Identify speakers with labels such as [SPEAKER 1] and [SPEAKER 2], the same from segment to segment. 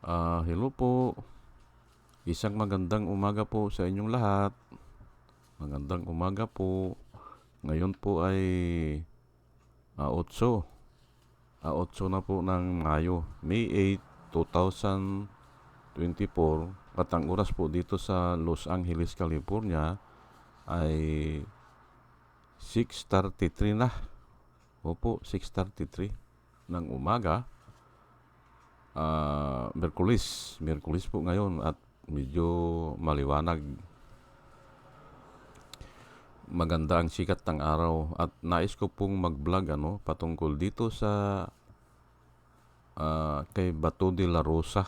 [SPEAKER 1] Ah, hello po. Isang magandang umaga po sa inyong lahat. Magandang umaga po. Ngayon po ay ah, 8. Ah, 8 na po ng Mayo. May 8, 2024. At ang oras po dito sa Los Angeles, California ay 6.33 na. Opo, 6.33 ng umaga. Ah, Merkulis. Merkulis po ngayon at medyo maliwanag. Maganda ang sikat ng araw at nais ko pong mag-vlog ano patungkol dito sa ah, kay Bato de la Rosa.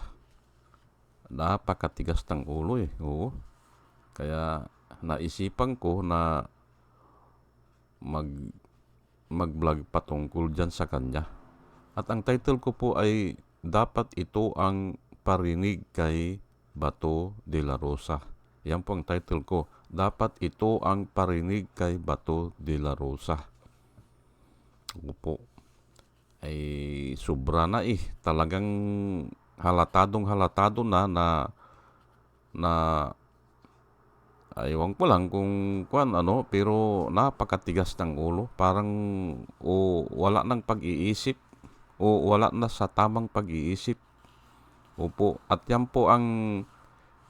[SPEAKER 1] Napakatigas ng ulo eh. Oo. Kaya naisipan ko na mag mag-vlog patungkol dyan sa kanya. At ang title ko po ay Dapat ito ang parinig kay Bato de la Rosa. Yan po ang title ko. Dapat ito ang parinig kay Bato de la Rosa. Opo. Ay sobra na eh. Talagang halatadong halatado na na na Aywan ko lang kung kuan ano, pero napakatigas ng ulo. Parang o wala nang pag-iisip o wala na sa tamang pag-iisip. Opo, at yan po ang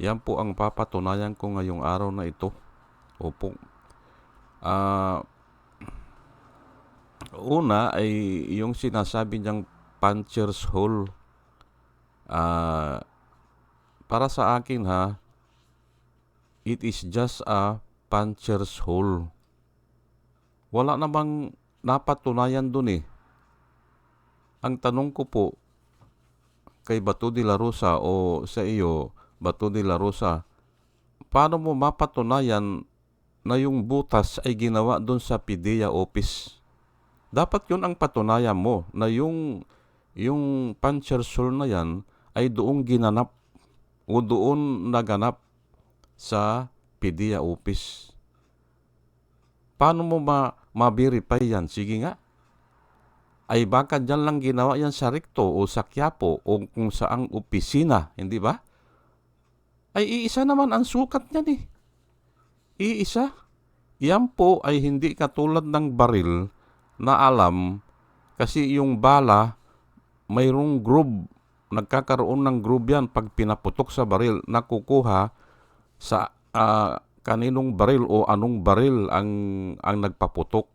[SPEAKER 1] yan po ang papatunayan ko ngayong araw na ito. Opo. Ah, una ay yung sinasabi niyang puncher's hole. Ah, para sa akin ha, it is just a puncher's hole. Wala namang napatunayan dun eh. Ang tanong ko po kay Bato de la Rosa o sa iyo, Bato de la Rosa, paano mo mapatunayan na yung butas ay ginawa dun sa PIDEA office? Dapat yun ang patunayan mo na yung yung puncher's hole na yan ay doong ginanap o doon naganap sa PDEA office. Paano mo ma ma-verify yan? Sige nga. Ay baka dyan lang ginawa yan sa Recto o sa Quiapo o kung saang opisina, hindi ba? Ay iisa naman ang sukat niyan eh. Iisa. Yan po ay hindi katulad ng baril na alam kasi yung bala mayroong groove. Nagkakaroon ng groove yan pag pinaputok sa baril. Nakukuha sa ah, kaninong baril o anong baril ang ang nagpaputok.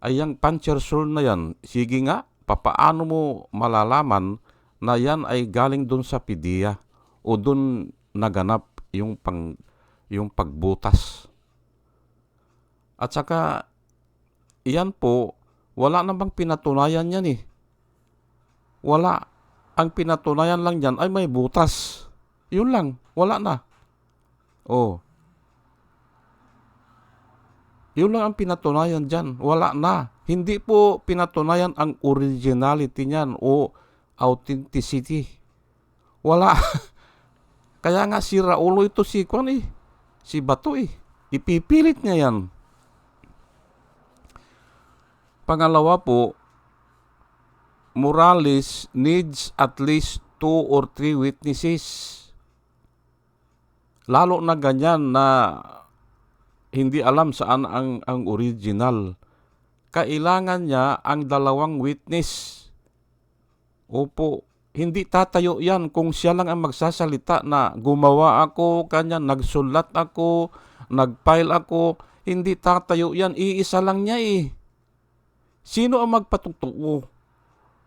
[SPEAKER 1] Ay yung puncher hole na yan, sige nga, papaano mo malalaman na yan ay galing doon sa PIDEA o doon naganap yung pang yung pagbutas. At saka yan po, wala namang pinatunayan yan eh. Wala. Ang pinatunayan lang yan ay may butas. Yun lang. Wala na. Oh. Yun lang ang pinatunayan dyan. Wala na. Hindi po pinatunayan ang originality niyan o authenticity. Wala. Kaya nga si Raulo ito si Kwan eh. Si Bato eh. Ipipilit niya yan. Pangalawa po, Morales needs at least two or three witnesses. Lalo na ganyan na hindi alam saan ang, ang original. Kailangan niya ang dalawang witness. Opo, hindi tatayo yan kung siya lang ang magsasalita na gumawa ako, kanya nagsulat ako, nagfile ako. Hindi tatayo yan, iisa lang niya eh. Sino ang magpatutuo?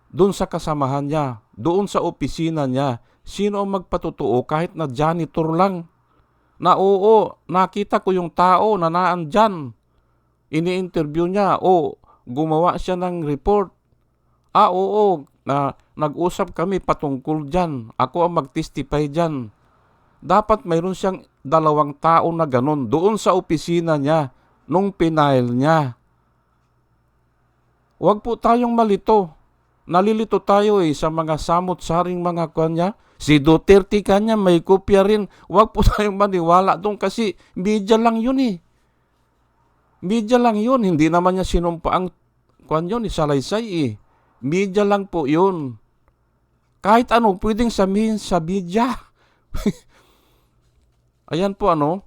[SPEAKER 1] Doon sa kasamahan niya, doon sa opisina niya, sino ang magpatutuo kahit na janitor lang? Na oo, nakita ko yung tao na naandyan. Ini-interview niya, o gumawa siya ng report. Ah, oo, na nag-usap kami patungkol dyan. Ako ang mag-testify dyan. Dapat mayroon siyang dalawang tao na ganun doon sa opisina niya nung pinail niya. Huwag po tayong malito. Nalilito tayo eh sa mga samot-saring mga kanya. Si Duterte kanya may kopya rin. Huwag po tayong maniwala doon kasi media lang yun eh. Media lang yun. Hindi naman niya sinumpa ang kwan yun, eh, salaysay eh. Media lang po yun. Kahit ano, pwedeng sabihin sa media. Ayan po ano,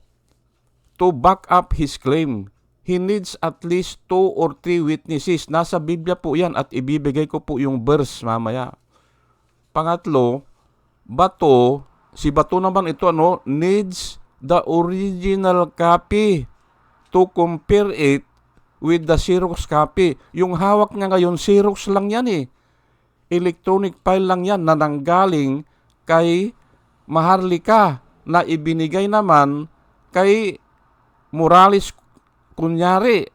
[SPEAKER 1] to back up his claim. He needs at least two or three witnesses. Nasa Biblia po yan at ibibigay ko po yung verse mamaya. Pangatlo, Bato, si Bato naman ito ano, needs the original copy to compare it with the Xerox copy. Yung hawak niya ngayon, Xerox lang yan eh. Electronic file lang yan na nanggaling kay Maharlika na ibinigay naman kay Morales kunyari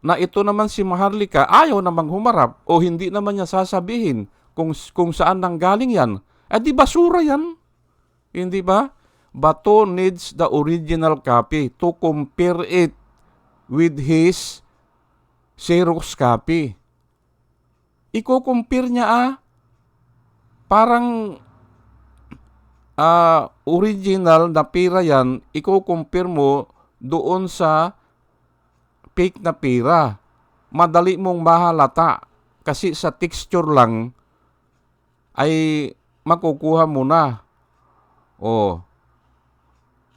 [SPEAKER 1] na ito naman si Maharlika ayaw namang humarap o hindi naman niya sasabihin kung, kung saan nanggaling yan. Eh di basura yan. Hindi ba? Bato needs the original copy to compare it with his Xerox copy. Iko-compare niya ah. Parang ah, original na pira yan, iko-compare mo doon sa fake na pira. Madali mong mahalata kasi sa texture lang ay makukuha mo na. Oh.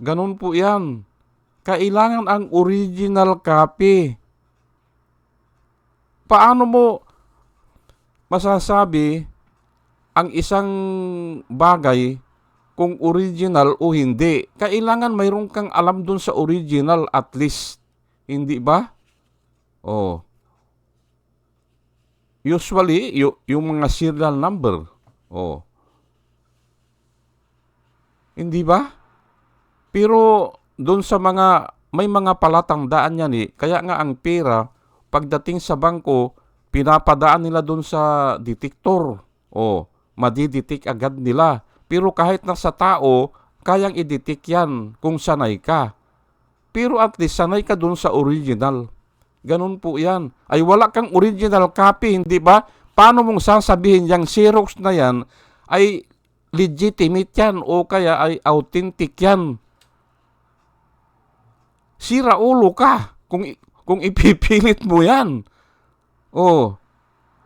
[SPEAKER 1] Ganun po 'yan. Kailangan ang original copy. Paano mo masasabi ang isang bagay kung original o hindi. Kailangan mayroon kang alam dun sa original at least. Hindi ba? Oh. Usually, y- yung mga serial number. Oh. Hindi ba? Pero doon sa mga may mga palatandaan yan eh. Kaya nga ang pera pagdating sa bangko pinapadaan nila doon sa detektor. Oh, madidetek agad nila. Pero kahit nasa tao, kayang i-detect yan kung sanay ka. Pero at least sanay ka doon sa original. Ganun po yan. Ay wala kang original copy, hindi ba? Paano mong sasabihin yung Xerox na yan ay legitimate yan o kaya ay authentic yan? Sira ulo ka kung, kung ipipilit mo yan. Oh,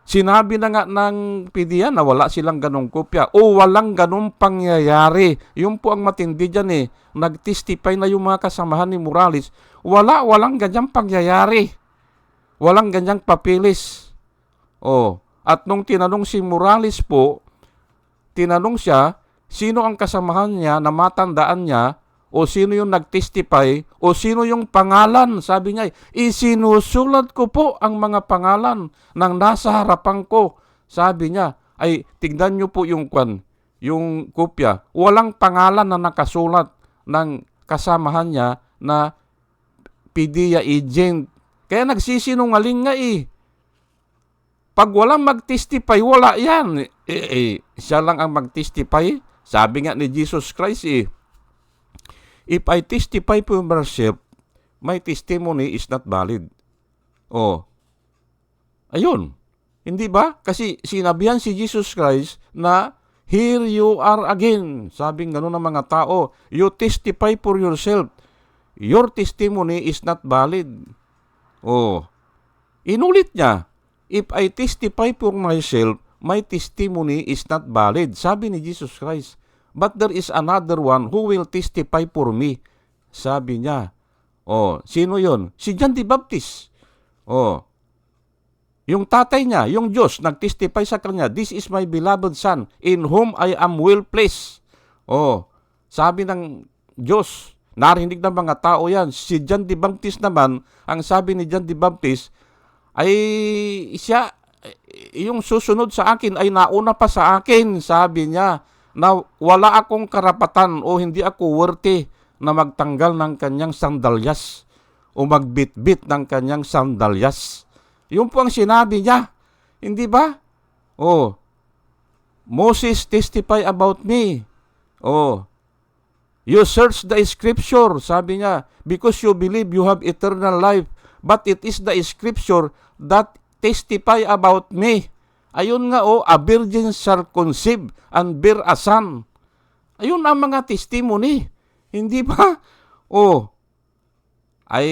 [SPEAKER 1] Sinabi na nga ng PDA na wala silang ganong kopya o walang ganong pangyayari. Yun po ang matindi dyan eh. Nag-testify na yung mga kasamahan ni Morales. Wala, walang ganyang pangyayari. Walang ganyang papilis. Oh, at nung tinanong si Morales po, tinanong siya, sino ang kasamahan niya na matandaan niya o sino yung nag-testify o sino yung pangalan. Sabi niya, isinusulat ko po ang mga pangalan ng nasa harapan ko. Sabi niya, ay tignan niyo po yung kwan, yung kopya. Walang pangalan na nakasulat ng kasamahan niya na PDEA agent. Kaya nagsisinungaling nga eh. Pag walang mag-testify, wala yan. Eh, eh, siya lang ang mag-testify. Sabi nga ni Jesus Christ eh, If I testify for myself, my testimony is not valid. Oh. Ayun. Hindi ba? Kasi sinabihan si Jesus Christ na here you are again. Sabing gano'n ng mga tao. You testify for yourself. Your testimony is not valid. Oh. Inulit niya. If I testify for myself, my testimony is not valid. Sabi ni Jesus Christ. But there is another one who will testify for me. Sabi niya. Oh, sino yon? Si John the Baptist. Oh. Yung tatay niya, yung Diyos, nag-testify sa kanya, This is my beloved son, in whom I am well pleased. Oh, sabi ng Diyos, narinig ng mga tao yan. Si John the Baptist naman, ang sabi ni John the Baptist, ay siya, yung susunod sa akin ay nauna pa sa akin, sabi niya na wala akong karapatan o hindi ako worthy na magtanggal ng kanyang sandalyas o magbitbit ng kanyang sandalyas. Yun po ang sinabi niya. Hindi ba? Oh, Moses testify about me. Oh, you search the scripture, sabi niya, because you believe you have eternal life. But it is the scripture that testify about me. Ayun nga o, oh, a virgin shall conceive and bear a son. Ayun ang mga testimony. Hindi ba? Oh, ay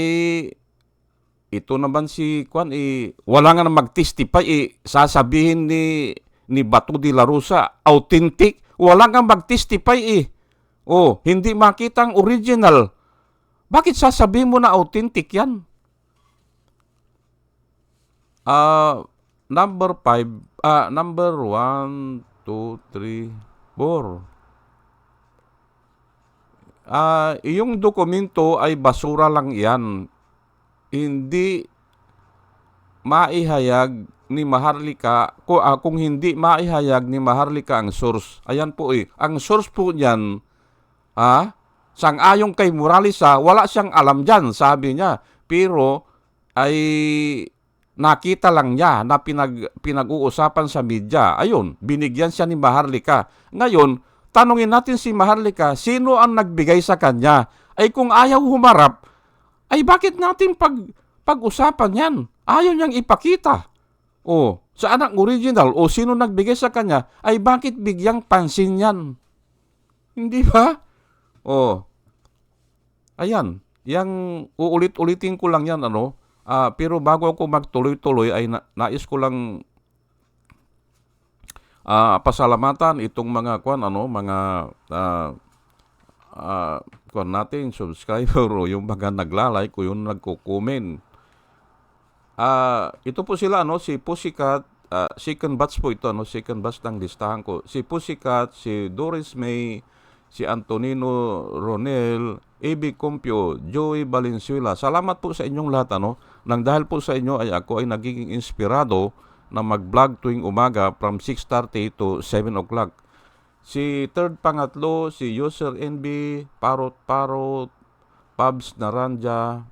[SPEAKER 1] ito naman si Kwan, eh, wala nga na mag-testify, eh, sasabihin ni, ni Bato de la Rosa, authentic. Wala kang mag-testify eh. Oh, hindi makita ang original. Bakit sasabihin mo na authentic yan? Ah, number 5, ah, number 1, 2, 3, 4. Ah, yung dokumento ay basura lang yan. Hindi maihayag ni Maharlika kung, ah, kung hindi maihayag ni Maharlika ang source. Ayan po eh. Ang source po niyan, ah, sang-ayong kay Morales ah, wala siyang alam dyan, sabi niya. Pero ay nakita lang niya na pinag, pinag-uusapan sa media. Ayun, binigyan siya ni Maharlika. Ngayon, tanungin natin si Maharlika, sino ang nagbigay sa kanya? Ay kung ayaw humarap, ay bakit natin pag, pag-usapan yan? Ayaw niyang ipakita. O, saan ang original? O sino nagbigay sa kanya? Ay bakit bigyang pansin yan? Hindi ba? O, ayan. Yang uulit-ulitin ko lang yan, ano? Ah, pero bago ako magtuloy-tuloy ay na- nais ko lang ah, pasalamatan itong mga kwan ano, mga ah, ah, kwan natin subscriber o yung mga naglalike o yung nagko-comment. Ah, ito po sila ano, si Pussycat, ah, second batch po ito ano, second batch ng listahan ko. Si Pussycat, si Doris May, si Antonino Ronel, A.B. Compio, Joey Valenzuela. Salamat po sa inyong lahat ano. Nang dahil po sa inyo ay ako ay nagiging inspirado na mag-vlog tuwing umaga from 6.30 to 7 o'clock. Si third pangatlo, si User NB, Parot Parot, Pabs Naranja,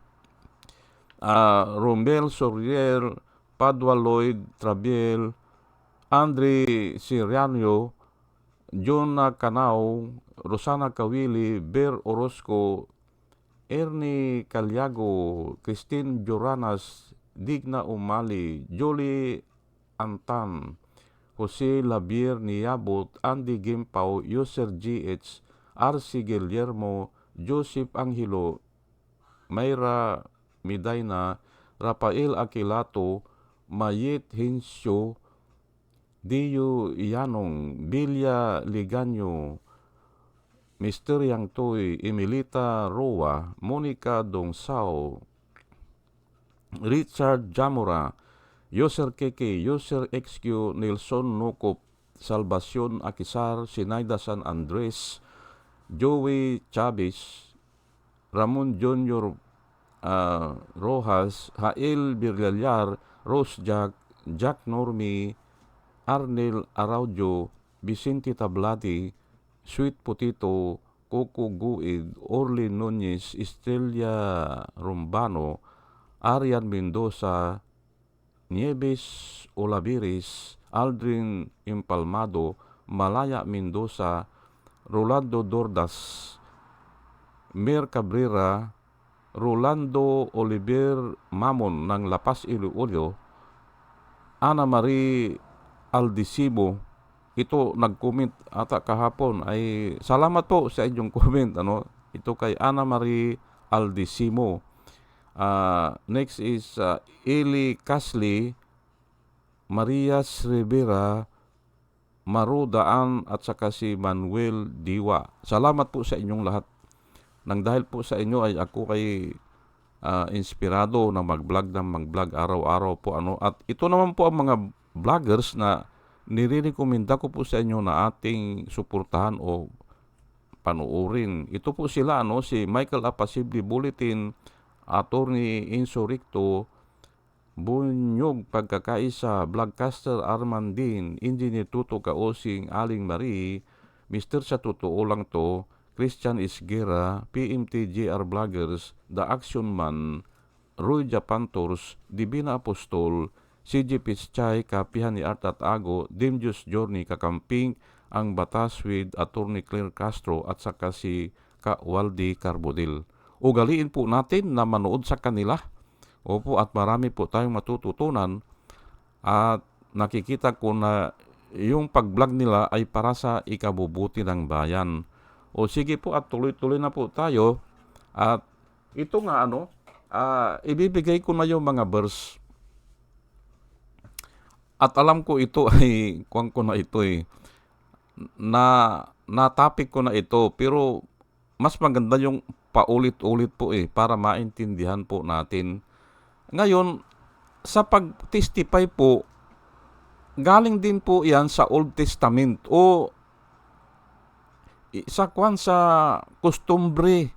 [SPEAKER 1] ah Romel Sorier, Padua Lloyd Trabiel, Andre Sirianio, Jonah Canao, Rosana Kawili, Ber Orozco, Ernie Calyago, Christine Joranas, Digna Umali, Jolie Antan, Jose Labier Niabot, Andy Gimpaw, User GH, RC Guillermo, Joseph Angelo, Mayra Midaina, Rafael Aquilato, Mayet Hinsyo, Dio Ianong, Bilya Liganyo, Mr. Yang Toy, Emilita Roa, Monica Dongsao, Richard Jamora, User KK, User XQ, Nelson Nukop, Salvacion Akisar, Sinaida San Andres, Joey Chavez, Ramon Junior ah, Rojas, Hael Birgalyar, Rose Jack, Jack Normi, Arnel Araujo, Vicente Tablati, Sweet Potato, Coco Guid, Orly Nunez, Estrella Rombano, Arian Mendoza, Nieves Olaviris, Aldrin Impalmado, Malaya Mendoza, Rolando Dordas, Mer Cabrera, Rolando Oliver Mamon ng Lapas Iloilo, Ana Marie Aldisibo, ito nag-comment ata kahapon. Ay salamat po sa inyong comment ano? Ito kay Ana Marie Aldisimo. Ah, next is uh, Eli Casli Marias Rivera Maru Daan at saka si Manuel Diwa. Salamat po sa inyong lahat. Nang dahil po sa inyo ay ako kay ah, inspirado na mag-vlog ng mag-vlog araw-araw po ano? At ito naman po ang mga vloggers na nire-recommenda ko po sa inyo na ating suportahan o panuorin. Ito po sila ano si Michael Apasibli Bulletin, Attorney Inso Ricto, Bunyog Pagkakaisa, Vlogcaster Armandin, Engineer Tuto Kaosing, Aling Marie, Mr. Sa Totoo Lang To, Christian Isgera, PMT JR Vloggers, The Action Man, Roy Japantors, Divina Apostol, CJ Pischay, Kapihan ni Art at Ago, Dimjus Journey Kakamping, ang Batas with Attorney Claire Castro at saka si Ka Waldi Carbodil. Ugaliin po natin na manood sa kanila. Opo, at marami po tayong matututunan at nakikita ko na yung pag-vlog nila ay para sa ikabubuti ng bayan. O sige po at tuloy-tuloy na po tayo. At ito nga ano, ah, ibibigay ko na yung mga verse at alam ko ito ay kuwan ko na ito eh na na-topic ko na ito pero mas maganda yung paulit-ulit po eh para maintindihan po natin. Ngayon, sa pag-testify po, galing din po yan sa Old Testament o sa kwan sa kustumbre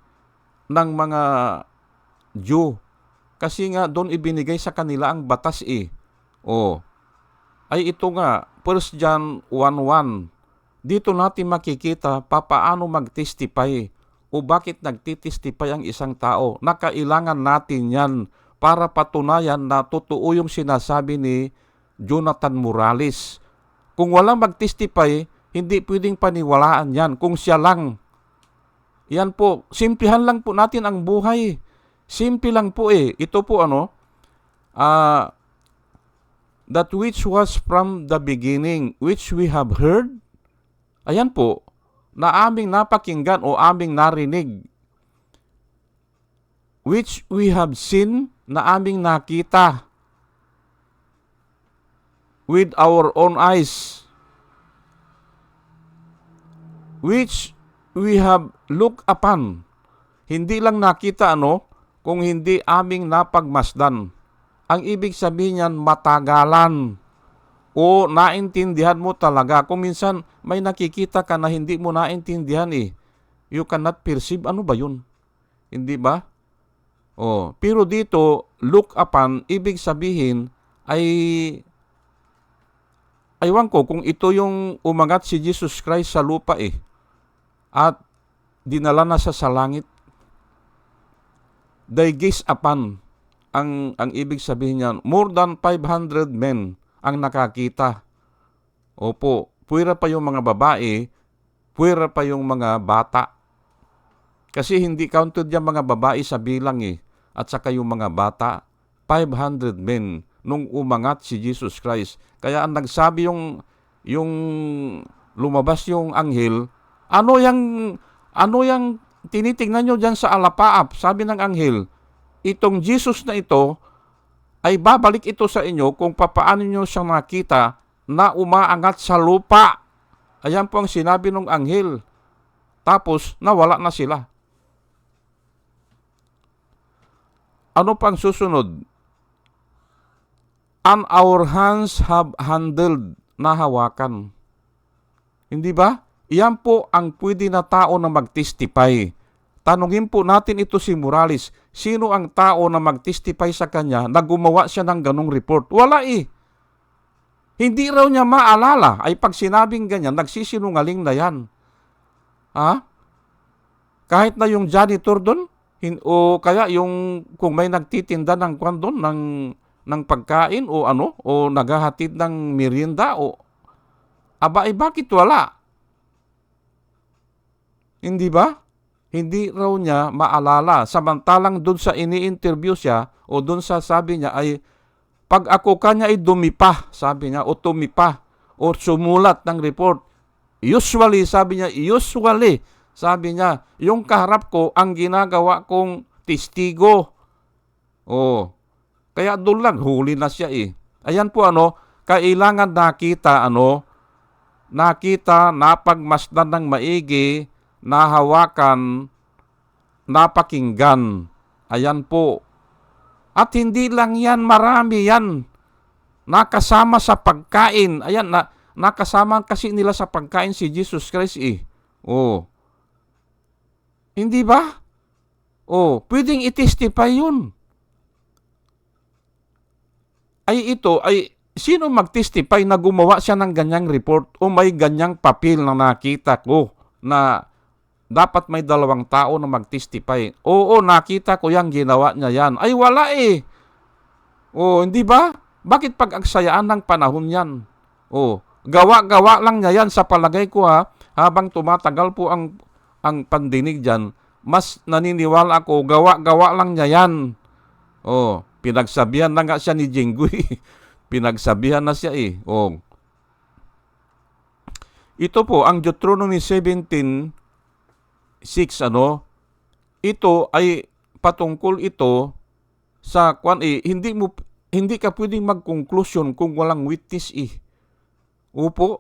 [SPEAKER 1] ng mga Jew. Kasi nga doon ibinigay sa kanila ang batas eh. O, ay ito nga, 1 John 1.1. Dito natin makikita papaano mag-testify o bakit nagtitestify ang isang tao. Nakailangan natin yan para patunayan na totoo yung sinasabi ni Jonathan Morales. Kung walang mag-testify, hindi pwedeng paniwalaan yan kung siya lang. Yan po, simplihan lang po natin ang buhay. Simple lang po eh. Ito po ano, ah, that which was from the beginning, which we have heard, ayan po, na aming napakinggan o aming narinig, which we have seen, na aming nakita, with our own eyes, which we have looked upon. Hindi lang nakita ano, kung hindi aming napagmasdan. Ang ibig sabihin niyan, matagalan. O naintindihan mo talaga. Kung minsan may nakikita ka na hindi mo naintindihan eh. You cannot perceive. Ano ba yun? Hindi ba? Oh, pero dito, look upon, ibig sabihin ay aywan ko kung ito yung umangat si Jesus Christ sa lupa eh. At dinala na siya sa langit. They gaze upon ang ang ibig sabihin niyan, more than 500 men ang nakakita. Opo, puwera pa yung mga babae, puwera pa yung mga bata. Kasi hindi counted yung mga babae sa bilang eh, at saka yung mga bata, 500 men nung umangat si Jesus Christ. Kaya ang nagsabi yung yung lumabas yung anghel, ano yang ano yang tinitingnan nyo dyan sa alapaap? Sabi ng anghel, itong Jesus na ito ay babalik ito sa inyo kung papaano nyo siyang nakita na umaangat sa lupa. Ayan po ang sinabi ng anghel. Tapos, nawala na sila. Ano pang susunod? And our hands have handled na hawakan. Hindi ba? Iyan po ang pwede na tao na magtestify. Tanungin po natin ito si Morales. Sino ang tao na magtestify sa kanya na gumawa siya ng ganong report? Wala eh. Hindi raw niya maalala ay pag sinabing ganyan, nagsisinungaling na yan. Ha? Kahit na yung janitor doon, hin- o kaya yung kung may nagtitinda ng kwan doon, ng, ng pagkain o ano, o naghahatid ng merienda o aba, eh bakit wala? Hindi ba? Hindi raw niya maalala. Samantalang doon sa ini-interview siya o doon sa sabi niya ay pag ako kanya ay dumipa, sabi niya, o tumipa, o sumulat ng report. Usually, sabi niya, usually, sabi niya, yung kaharap ko ang ginagawa kong testigo. Oh, kaya doon lang, huli na siya eh. Ayan po ano, kailangan nakita ano, nakita, napagmasdan ng maigi, nahawakan, napakinggan. Ayan po. At hindi lang yan, marami yan. Nakasama sa pagkain. Ayan, na, nakasama kasi nila sa pagkain si Jesus Christ eh. Oh. Hindi ba? Oh, pwedeng i-testify yun. Ay ito, ay sino mag-testify na gumawa siya ng ganyang report o may ganyang papel na nakita ko na dapat may dalawang tao na mag-testify. Oo, nakita ko yan, ginawa niya yan. Ay, wala eh. Oo, hindi ba? Bakit pag-agsayaan ng panahon yan? Oo, gawa-gawa lang niya yan sa palagay ko ha. Habang tumatagal po ang, ang pandinig dyan, mas naniniwala ako, gawa-gawa lang niya yan. Oo, pinagsabihan na nga siya ni Jinggoy. pinagsabihan na siya eh. Oo. Ito po, ang Deuteronomy 17, 6 ano ito ay patungkol ito sa kwan eh, hindi mo hindi ka pwedeng mag-conclusion kung walang witness eh. Upo,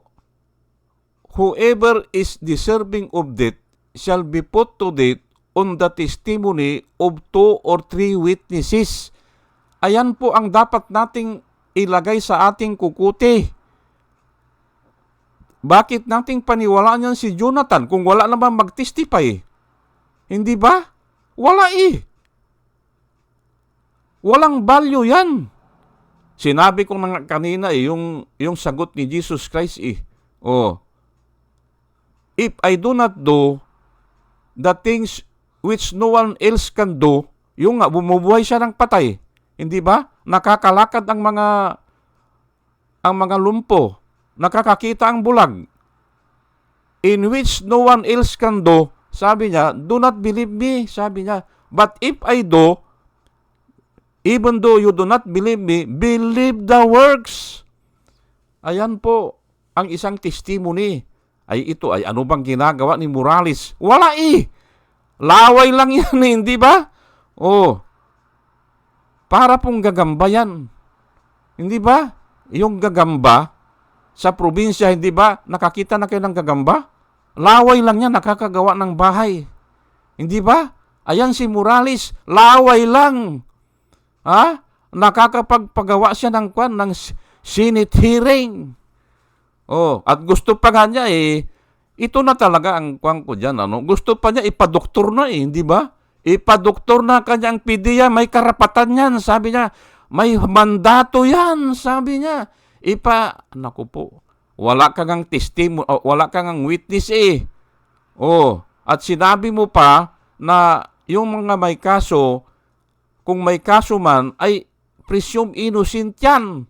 [SPEAKER 1] whoever is deserving of death shall be put to death on the testimony of two or three witnesses. Ayan po ang dapat nating ilagay sa ating kukuti. Bakit nating paniwalaan yan si Jonathan kung wala naman mag-testify? Hindi ba? Wala eh. Walang value yan. Sinabi ko na kanina eh, yung, yung sagot ni Jesus Christ eh. Oh, if I do not do the things which no one else can do, yung nga, bumubuhay siya ng patay. Hindi ba? Nakakalakad ang mga ang mga lumpo. Nakakakita ang bulag. In which no one else can do, sabi niya, do not believe me, sabi niya. But if I do, even though you do not believe me, believe the works. Ayan po, ang isang testimony ay ito ay ano bang ginagawa ni Morales? Wala eh. Laway lang yan eh, hindi ba? Oh. Para pong gagamba yan. Hindi ba? Yung gagamba sa probinsya, hindi ba? Nakakita na kayo ng gagamba? Laway lang yan, nakakagawa ng bahay. Hindi ba? Ayan si Morales, laway lang. Ha? Nakakapagpagawa siya ng kwan, ng Senate hearing. Oh, at gusto pa nga niya eh, ito na talaga ang kwang ko dyan. Ano? Gusto pa niya ipadoktor na eh, hindi ba? Ipadoktor na kanyang PDEA, may karapatan yan. Sabi niya, may mandato yan, sabi niya. Ipa, naku po, wala kang ang testimony, oh, wala kang ang witness eh. Oh, at sinabi mo pa na yung mga may kaso, kung may kaso man, ay presume innocent yan.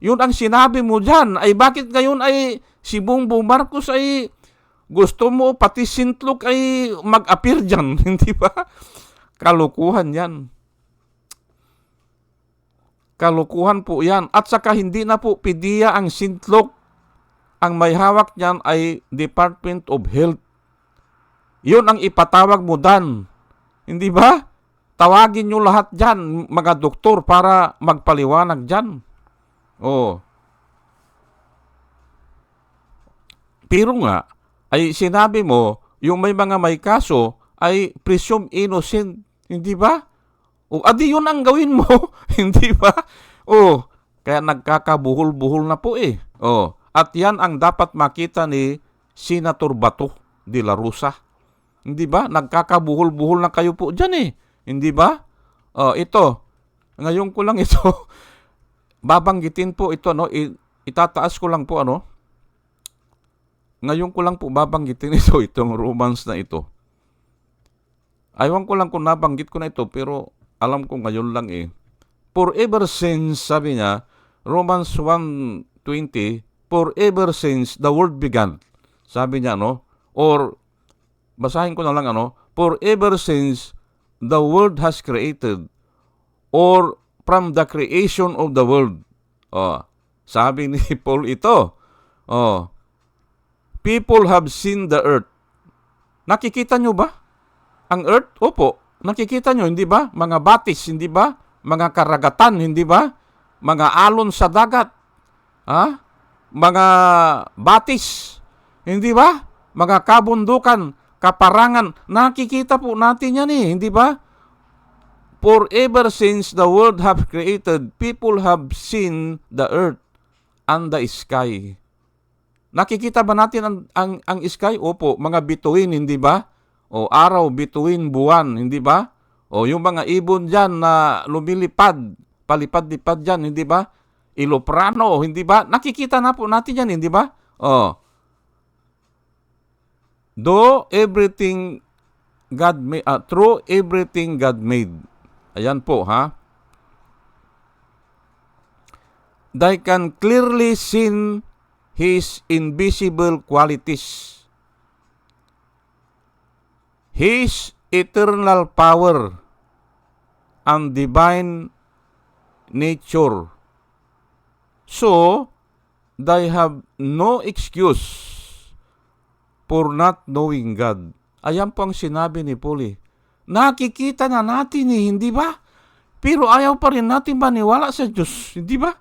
[SPEAKER 1] Yun ang sinabi mo dyan. Ay bakit ngayon ay si Bongbong Marcos ay gusto mo pati Sintlok ay mag-appear dyan. Hindi ba? Kalukuhan yan. Kalukuhan po yan. At saka hindi na po pidiya ang Sintlok. Ang may hawak niyan ay Department of Health. Yun ang ipatawag mo dan. Hindi ba? Tawagin nyo lahat dyan, mga doktor, para magpaliwanag dyan. Oh. Pero nga, ay sinabi mo, yung may mga may kaso ay presume innocent. Hindi ba? O, adi yun ang gawin mo. Hindi ba? Oh, kaya nagkakabuhol-buhol na po eh. Oh, at yan ang dapat makita ni Senator Bato de la Rosa. Hindi ba? Nagkakabuhol-buhol na kayo po dyan eh. Hindi ba? Oh, ito. Ngayon ko lang ito. babanggitin po ito, no? Itataas ko lang po, ano? Ngayon ko lang po babanggitin ito, itong romance na ito. Aywan ko lang kung nabanggit ko na ito, pero alam ko ngayon lang eh. Forever since, sabi niya, Romans 1.20, forever since the world began. Sabi niya, no? Or, basahin ko na lang, ano? Forever since the world has created, or from the creation of the world. Oh, sabi ni Paul ito. Oh, people have seen the earth. Nakikita nyo ba? Ang earth? Opo, nakikita nyo, hindi ba? Mga batis, hindi ba? Mga karagatan, hindi ba? Mga alon sa dagat. Ha? Mga batis, hindi ba? Mga kabundukan, kaparangan, nakikita po natin yan eh, hindi ba? Forever since the world have created, people have seen the earth and the sky. Nakikita ba natin ang, ang, ang sky? Opo, mga bituin, hindi ba? O araw, bituin, buwan, hindi ba? O yung mga ibon dyan na lumilipad, palipad-lipad dyan, hindi ba? Iloprano, hindi ba? Nakikita na po natin yan, hindi ba? O. Do everything God made, uh, through everything God made. Ayan po, ha? They can clearly see His invisible qualities. His eternal power and divine nature. So, they have no excuse for not knowing God. Ayan po ang sinabi ni Paul. Nakikita na natin eh, hindi ba? Pero ayaw pa rin natin maniwala sa Diyos, hindi ba?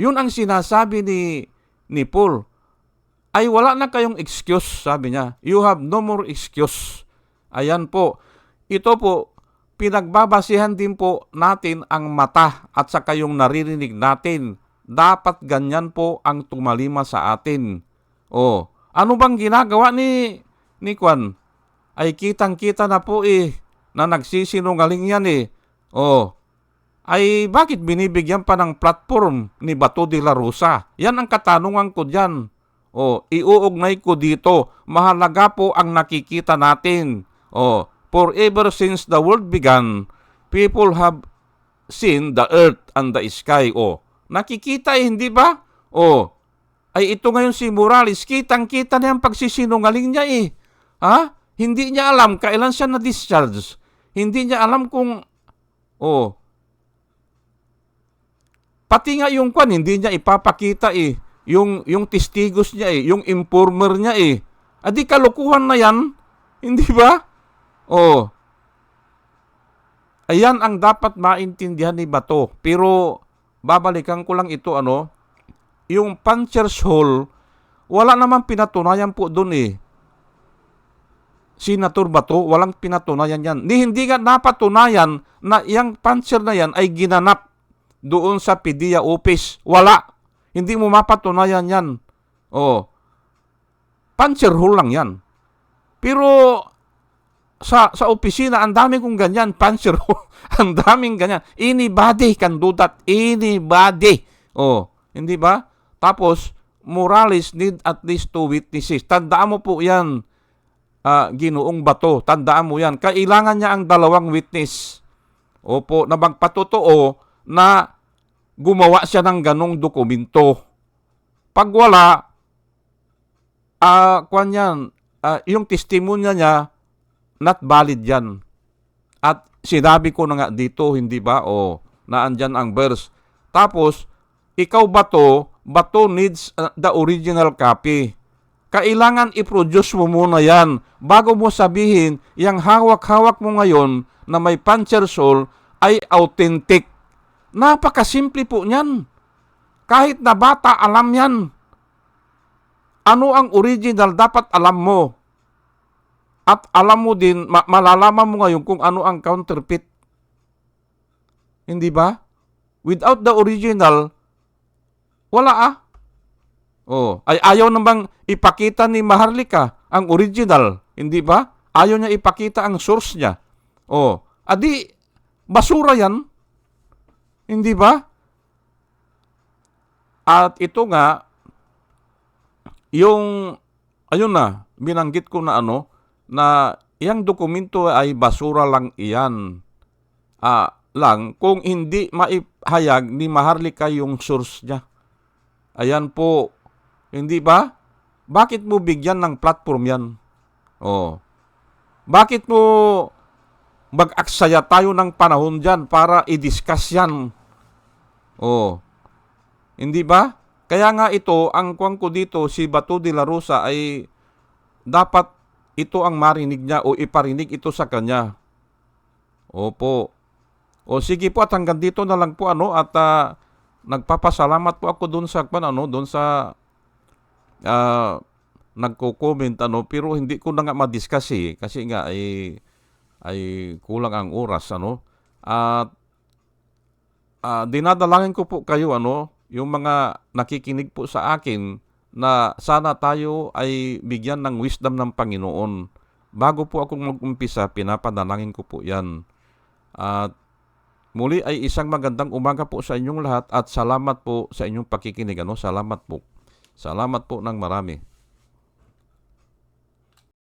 [SPEAKER 1] Yun ang sinasabi ni, ni Paul. Ay wala na kayong excuse, sabi niya. You have no more excuse. Ayan po. Ito po, pinagbabasihan din po natin ang mata at saka yung naririnig natin. Dapat ganyan po ang tumalima sa atin. O, ano bang ginagawa ni, ni Kwan? Ay kitang-kita na po eh, na nagsisinungaling yan eh. O, ay bakit binibigyan pa ng platform ni Bato de la Rosa? Yan ang katanungan ko dyan. O, iuugnay ko dito. Mahalaga po ang nakikita natin. O, forever since the world began, people have seen the earth and the sky. O, nakikita eh, hindi ba? O, ay ito ngayon si Morales, kitang-kita na yung pagsisinungaling niya eh. Ha? Hindi niya alam kailan siya na-discharge. Hindi niya alam kung, oh, pati nga yung kwan, hindi niya ipapakita eh. Yung, yung testigos niya eh, yung informer niya eh. Adi kalukuhan na yan, hindi ba? Oh, ayan ang dapat maintindihan ni Bato. Pero, babalikan ko lang ito ano, yung puncher's hole, wala naman pinatunayan po doon eh. Senator Bato, walang pinatunayan yan. Ni hindi nga napatunayan na yung puncher na yan ay ginanap doon sa PDEA office. Wala. Hindi mo mapatunayan yan. Oh. Puncher hole lang yan. Pero sa sa opisina, ang dami kong ganyan, hole. ang daming ganyan. Anybody can do that. Anybody. Oh, hindi ba? Tapos, Morales need at least two witnesses. Tandaan mo po yan, ah, ginoong bato. Tandaan mo yan. Kailangan niya ang dalawang witness. Opo, na magpatotoo na gumawa siya ng ganong dokumento. Pag wala, ah, kwan yan, ah, yung testimonya niya, not valid yan. At sinabi ko na nga dito, hindi ba? O, naandyan ang verse. Tapos, ikaw ba to, bato needs uh, the original copy. Kailangan i-produce mo muna yan bago mo sabihin yung hawak-hawak mo ngayon na may puncher soul ay authentic. Napakasimple po niyan. Kahit na bata, alam yan. Ano ang original dapat alam mo. At alam mo din, ma- malalaman mo ngayon kung ano ang counterfeit. Hindi ba? Without the original, wala ah. Oh, ay ayaw namang ipakita ni Maharlika ang original, hindi ba? Ayaw niya ipakita ang source niya. Oh, adi basura 'yan. Hindi ba? At ito nga yung ayun na, binanggit ko na ano na iyang dokumento ay basura lang iyan. Ah, lang kung hindi maihayag ni Maharlika yung source niya. Ayan po. Hindi ba? Bakit mo bigyan ng platform yan? Oh. Bakit mo mag-aksaya tayo ng panahon dyan para i-discuss yan? Oh. Hindi ba? Kaya nga ito, ang kuwang ko dito, si Bato de la Rosa ay dapat ito ang marinig niya o iparinig ito sa kanya. Opo. O sige po at hanggang dito na lang po ano at ah, nagpapasalamat po ako doon sa kwan ano doon sa ah, nagko-comment ano pero hindi ko na nga ma-discuss eh kasi nga ay ay kulang ang oras ano at ah, dinadalangin ko po kayo ano yung mga nakikinig po sa akin na sana tayo ay bigyan ng wisdom ng Panginoon. Bago po ako mag-umpisa, pinapadalangin ko po yan. At Muli ay isang magandang umaga po sa inyong lahat at salamat po sa inyong pakikinig. Ano? Salamat po. Salamat po ng marami.